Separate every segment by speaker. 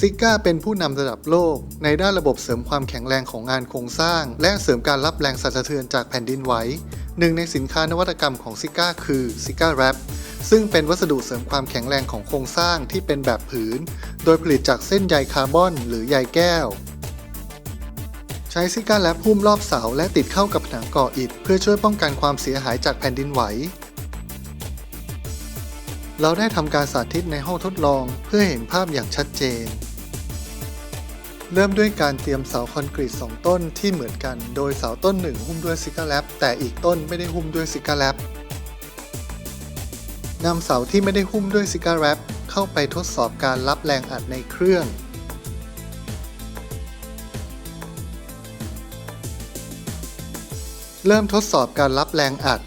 Speaker 1: ซิก้าเป็นผู้นำระดับโลก ในด้านระบบเสริมความแข็งแรงของงานโครงสร้าง และเสริมการรับแรงสั่นสะเทือนจากแผ่นดินไหวหนึ่งในสินค้านวัตกรรมของซิก้าคือซิก้าแรปซึ่งเป็นวัสดุเสริมความแข็งแรงของโครงสร้างที่เป็นแบบผืน โดยผลิตจากเส้นใยคาร์บอนหรือใยแก้ว ใช้ซิก้าแรปหุ้มรอบเสาและติดเข้ากับผนังก่ออิฐ เพื่อช่วยป้องกันความเสียหายจากแผ่นดินไหวเราได้ทำการสาธิตในห้องทดลองเพื่อเห็นภาพอย่างชัดเจน เริ่มด้วยการเตรียมเสาคอนกรีต 2 ต้นที่เหมือนกัน โดยเสาต้นหนึ่งหุ้มด้วยซิกาแรปแต่อีกต้นไม่ได้หุ้มด้วยซิกาแรปนำเสาที่ไม่ได้หุ้มด้วยซิกาแรปเข้าไปทดสอบการรับแรงอัดในเครื่อง เริ่มทดสอบการรับแรงอัด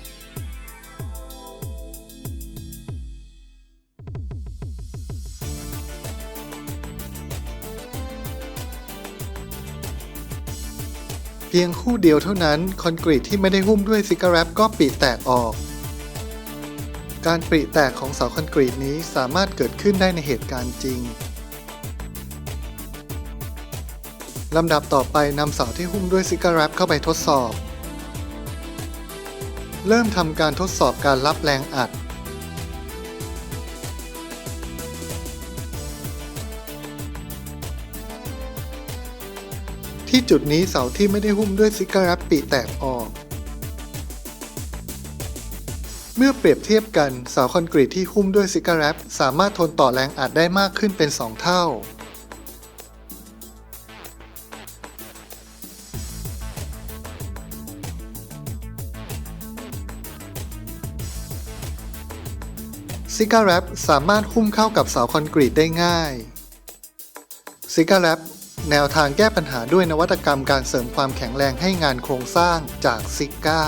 Speaker 1: พียงคู่เดียวเท่านั้น คอนกรีตที่ไม่ได้หุ้มด้วยซิกาแรปก็ปริแตกออก การปริแตกของเสาคอนกรีตนี้สามารถเกิดขึ้นได้ในเหตุการณ์จริงลำดับต่อไปนำเสาที่หุ้มด้วยซิกาแรปเข้าไปทดสอบ เริ่มทำการทดสอบการรับแรงอัด ที่จุดนี้เสาที่ไม่ได้หุ้มด้วยซิกาแรปปีแตกออก เมื่อเปรียบเทียบกันเสาคอนกรีตที่หุ้มด้วยซิกาแรปสามารถทนต่อแรงอัดได้มากขึ้นเป็น 2 เท่าซิกาแรปสามารถหุ้มเข้ากับเสาคอนกรีตได้ง่ายซิกาแรป แนวทางแก้ปัญหาด้วยนวัตกรรมการเสริมความแข็งแรงให้งานโครงสร้างจากซิก้า